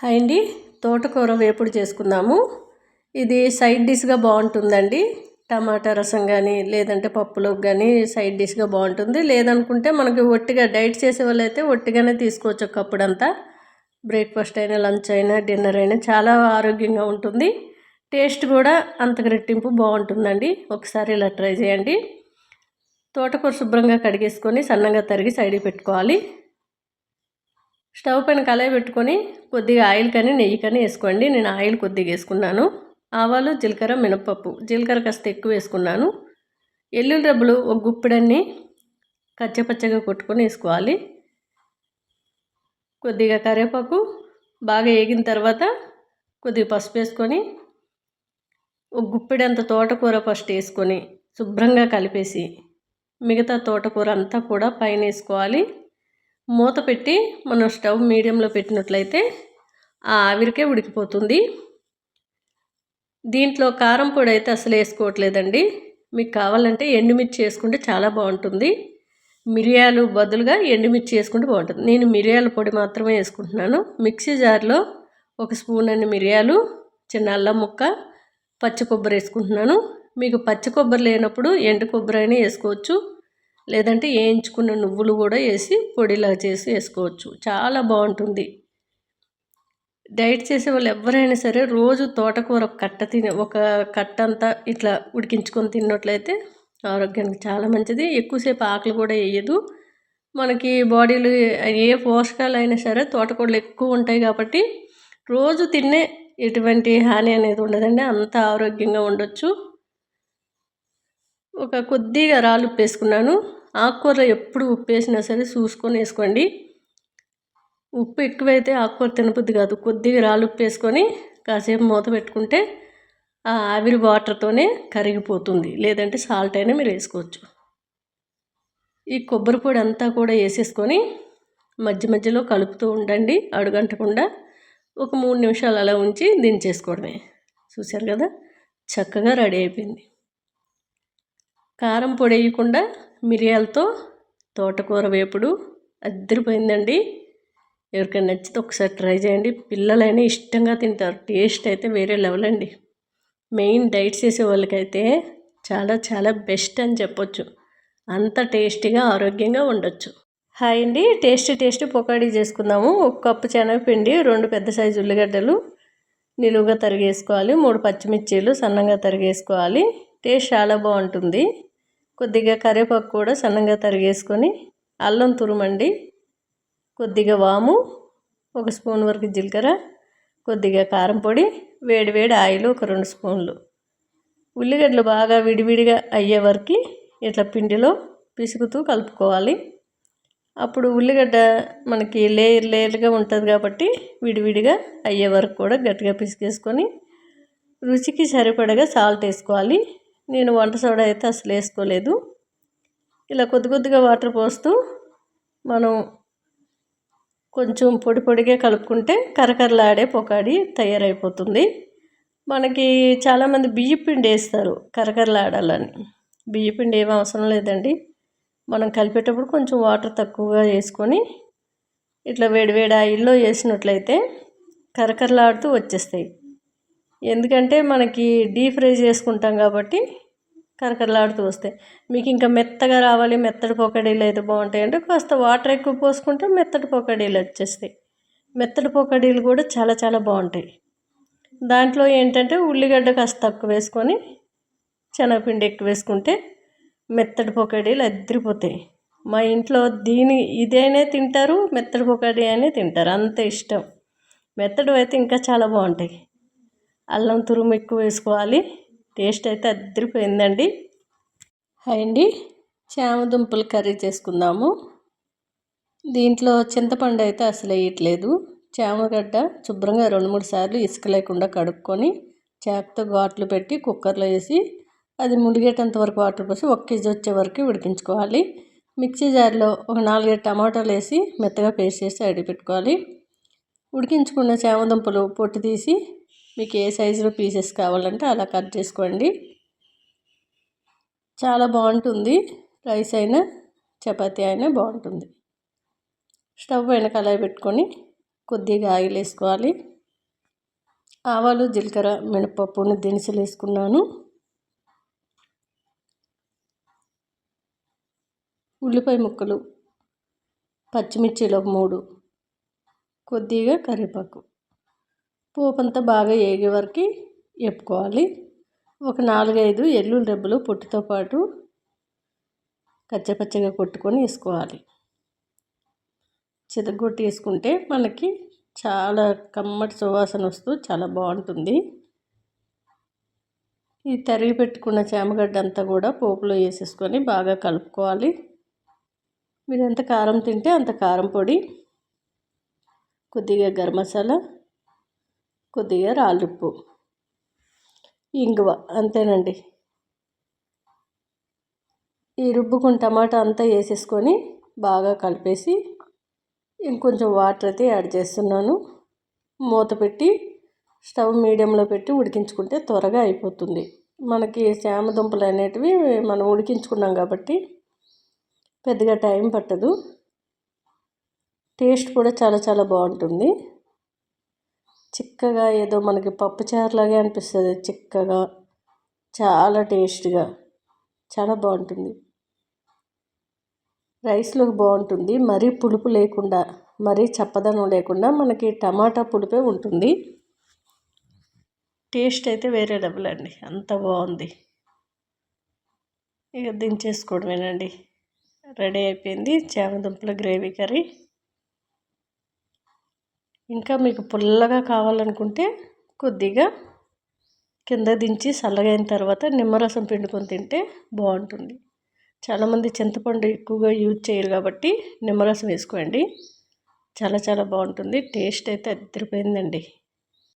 Hi అండి. తోటకూర వేపుడు చేసుకుందాము. ఇది సైడ్ డిష్గా బాగుంటుందండి. టమాటా రసం కానీ లేదంటే పప్పులోకి కానీ సైడ్ డిష్గా బాగుంటుంది. లేదనుకుంటే మనకి ఒట్టిగా డైట్ చేసే వాళ్ళు అయితే ఒట్టిగానే తీసుకోవచ్చు ఒకప్పుడంతా బ్రేక్ఫాస్ట్ అయినా లంచ్ అయినా డిన్నర్ అయినా చాలా ఆరోగ్యంగా ఉంటుంది. టేస్ట్ కూడా అంతకు రెట్టింపు బాగుంటుందండి. ఒకసారి ఇలా ట్రై చేయండి. తోటకూర శుభ్రంగా కడిగేసుకొని సన్నగా తరిగి సైడ్ పెట్టుకోవాలి. స్టవ్ పైన కళాయి పెట్టుకొని కొద్దిగా ఆయిల్ కానీ నెయ్యి కానీ వేసుకోండి. నేను ఆయిల్ కొద్దిగా వేసుకున్నాను. ఆవాలు జీలకర్ర మినపప్పు జీలకర్ర కాస్త ఎక్కువ వేసుకున్నాను. ఎల్లుల్లి రబ్బులు ఒక గుప్పిడన్ని కచ్చపచ్చగా కొట్టుకొని వేసుకోవాలి. కొద్దిగా కరివేపాకు బాగా వేగిన తర్వాత కొద్దిగా పసుపు వేసుకొని ఒక గుప్పిడంత తోటకూర ఫస్ట్ వేసుకొని శుభ్రంగా కలిపేసి మిగతా తోటకూర అంతా కూడా పైన వేసుకోవాలి. మూత పెట్టి మనం స్టవ్ మీడియంలో పెట్టినట్లయితే ఆ ఆవిరికే ఉడికిపోతుంది. దీంట్లో కారం పొడి అయితే అసలు వేసుకోవట్లేదండి. మీకు కావాలంటే ఎండుమిర్చి వేసుకుంటే చాలా బాగుంటుంది. మిరియాలు బదులుగా ఎండుమిర్చి వేసుకుంటే బాగుంటుంది. నేను మిరియాల పొడి మాత్రమే వేసుకుంటున్నాను. మిక్సీ జార్లో ఒక స్పూన్ అన్ని మిరియాలు చిన్న అల్లం ముక్క పచ్చి కొబ్బరి వేసుకుంటున్నాను. మీకు పచ్చి కొబ్బరి లేనప్పుడు ఎండు కొబ్బరి అయినా వేసుకోవచ్చు. లేదంటే వేయించుకున్న నువ్వులు కూడా వేసి పొడిలా చేసి వేసుకోవచ్చు. చాలా బాగుంటుంది. డైట్ చేసే వాళ్ళు ఎవరైనా సరే రోజు తోటకూర కట్ట తిని ఒక కట్ట అంతా ఇట్లా ఉడికించుకొని తిన్నట్లయితే ఆరోగ్యానికి చాలా మంచిది. ఎక్కువసేపు ఆకలి కూడా వేయదు. మనకి బాడీలో ఏ పోషకాలు అయినా సరే తోటకూరలు ఎక్కువ ఉంటాయి కాబట్టి రోజు తినే ఎటువంటి హాని అనేది ఉండదండి. అంత ఆరోగ్యంగా ఉండొచ్చు. ఒక కొద్దిగా రాళ్ళు వేసుకున్నాను ఆకుకూర ఎప్పుడు ఉప్పు వేసినా సరే చూసుకొని వేసుకోండి. ఉప్పు ఎక్కువైతే ఆకుకూర తినబుద్ది కాదు. కొద్దిగా రాళ్ళు ఉప్పు వేసుకొని కాసేపు మూత పెట్టుకుంటే ఆ ఆవిరి వాటర్తోనే కరిగిపోతుంది. లేదంటే సాల్ట్ అయినా మీరు వేసుకోవచ్చు. ఈ కొబ్బరి పొడి అంతా కూడా వేసేసుకొని మధ్య మధ్యలో కలుపుతూ ఉండండి. అడుగంటకుండా ఒక మూడు నిమిషాలు అలా ఉంచి దించేసుకోవడమే. చూశారు కదా? చక్కగా రెడీ అయిపోయింది. కారం పొడి వేయకుండా మిరియాలతో తోటకూర వేపుడు అద్దరిపోయిందండి. ఎవరికైనా నచ్చితే ఒకసారి ట్రై చేయండి. పిల్లలైనా ఇష్టంగా తింటారు. టేస్ట్ అయితే వేరే లెవెల్ అండి. మెయిన్ డైట్ చేసే వాళ్ళకైతే చాలా చాలా బెస్ట్ అని చెప్పొచ్చు. అంత టేస్టీగా ఆరోగ్యంగా ఉండొచ్చు. హాయ్ అండి. టేస్టీ టేస్టీ పొకాడీ చేసుకుందాము. ఒక కప్పు శనగపిండి రెండు పెద్ద సైజు ఉల్లిగడ్డలు. నిలువుగా తరిగేసుకోవాలి. మూడు పచ్చిమిర్చీలు సన్నంగా తరిగేసుకోవాలి. టేస్ట్ చాలా బాగుంటుంది. కొద్దిగా కరివేపాకు కూడా సన్నంగా తరిగేసుకొని అల్లం తురుమండి. కొద్దిగా వాము ఒక స్పూన్ వరకు జీలకర్ర కొద్దిగా కారం పొడి వేడి వేడి ఆయిల్ ఒక రెండు స్పూన్లు. ఉల్లిగడ్డలు బాగా విడివిడిగా అయ్యే వరకు ఇట్లా పిండిలో పిసుకుతూ కలుపుకోవాలి. అప్పుడు ఉల్లిగడ్డ మనకి లేయర్ లేయర్గా ఉంటుంది కాబట్టి విడివిడిగా అయ్యే వరకు కూడా గట్టిగా పిసికేసుకొని రుచికి సరిపడగా సాల్ట్ వేసుకోవాలి. నేను వంట సోడా అయితే అసలు వేసుకోలేదు. ఇలా కొద్ది కొద్దిగా వాటర్ పోస్తూ మనం కొంచెం పొడి పొడిగా కలుపుకుంటే కరకరలాడే పొకాడి తయారైపోతుంది. మనకి చాలామంది బియ్యపిండి వేస్తారు కరకరలాడాలని. బియ్యపిండి ఏం అవసరం లేదండి. మనం కలిపేటప్పుడు కొంచెం వాటర్ తక్కువగా వేసుకొని ఇట్లా వేడివేడి ఆయిల్లో వేసినట్లయితే కరకరలాడుతూ వచ్చేస్తాయి. ఎందుకంటే మనకి డీప్ ఫ్రై చేసుకుంటాం కాబట్టి కరకరలాడుతూ వస్తాయి. మీకు ఇంకా మెత్తగా రావాలి మెత్తటి పొకడీలు అయితే బాగుంటాయి అంటే కాస్త వాటర్ ఎక్కువ పోసుకుంటే మెత్తటి పొకడీలు వచ్చేస్తాయి. మెత్తటి పొకడీలు కూడా చాలా చాలా బాగుంటాయి. దాంట్లో ఏంటంటే ఉల్లిగడ్డ కాస్త తక్కువ వేసుకొని శనగపిండి ఎక్కువ వేసుకుంటే మెత్తటి పొకడీలు అద్దరిపోతాయి మా ఇంట్లో దీని ఇదేనే తింటారు మెత్తటి పొకడీ అనే తింటారు. అంత ఇష్టం. మెత్తడు అయితే ఇంకా చాలా బాగుంటాయి. అల్లం తురుము ఎక్కువ వేసుకోవాలి. టేస్ట్ అయితే అద్దరిపోయిందండి హాయ్ అండి. చామదుంపలు కర్రీ చేసుకుందాము. దీంట్లో చింతపండు అయితే అసలు వేయట్లేదు. చామగడ్డ శుభ్రంగా రెండు మూడు సార్లు ఇసుక లేకుండా కడుక్కొని చేపతో ఘాట్లు పెట్టి కుక్కర్లో వేసి అది ముడిగేటంత వరకు వాటర్ పోసి ఒక కేజీ వచ్చే వరకు ఉడికించుకోవాలి. మిక్సీ జార్లో ఒక నాలుగైదు టమాటాలు వేసి మెత్తగా పేస్ట్ చేసి అడిగి పెట్టుకోవాలి. ఉడికించుకున్న చామదుంపలు పొట్టు తీసి మీకు ఏ సైజులో పీసెస్ కావాలంటే అలా కట్ చేసుకోండి. చాలా బాగుంటుంది. రైస్ అయినా చపాతీ అయినా బాగుంటుంది. స్టవ్ పైన కళాయి పెట్టుకొని కొద్దిగా ఆయిల్ వేసుకోవాలి. ఆవాలు జీలకర్ర మినపప్పును దినుసులు వేసుకున్నాను. ఉల్లిపాయ ముక్కలు పచ్చిమిర్చిలు ఒక మూడు కొద్దిగా కరివేపాకు. పోపు అంతా బాగా ఏగే వరకు వేపుకోవాలి ఒక నాలుగైదు ఎల్లుల్లి రెబ్బలు పొట్టుతో పాటు కచ్చపచ్చగా కొట్టుకొని వేసుకోవాలి. చితగొట్టి వేసుకుంటే మనకి చాలా కమ్మటి సువాసన వస్తూ చాలా బాగుంటుంది. ఈ తరిగి పెట్టుకున్న చామగడ్డ అంతా కూడా పోపులో వేసేసుకొని బాగా కలుపుకోవాలి. మీరు ఎంత కారం తింటే అంత కారం పొడి కొద్దిగా గరం మసాలా కొద్దిగా రాళ్ళుప్పు. ఇంగువ అంతేనండి. ఈ రుబ్బుకున్న టమాటా అంతా వేసేసుకొని బాగా కలిపేసి ఇంకొంచెం వాటర్ అయితే యాడ్ చేస్తున్నాను. మూత పెట్టి స్టవ్ మీడియంలో పెట్టి ఉడికించుకుంటే త్వరగా అయిపోతుంది. మనకి శామ దుంపలు అనేటివి మనం ఉడికించుకున్నాం కాబట్టి పెద్దగా టైం పట్టదు. టేస్ట్ కూడా చాలా చాలా బాగుంటుంది. చిక్కగా ఏదో మనకి పప్పు చారులాగే అనిపిస్తుంది చిక్కగా చాలా టేస్ట్గా. చాలా బాగుంటుంది. రైస్లోకి బాగుంటుంది. మరీ పులుపు లేకుండా మరీ చప్పదనం లేకుండా మనకి టమాటా పులుపే ఉంటుంది. టేస్ట్ అయితే వేరే లెవెల్ అండి. అంత బాగుంది. ఇక దించేసుకోవడమేనండి. రెడీ అయిపోయింది. చామదుంపల గ్రేవీ కర్రీ. ఇంకా మీకు పుల్లగా కావాలనుకుంటే కొద్దిగా కింద దించి చల్లగైన తర్వాత నిమ్మరసం పిండుకొని తింటే బాగుంటుంది. చాలామంది చింతపండు ఎక్కువగా యూజ్ చేయరు కాబట్టి నిమ్మరసం వేసుకోండి. చాలా చాలా బాగుంటుంది. టేస్ట్ అయితే అదిరిపోయిందండి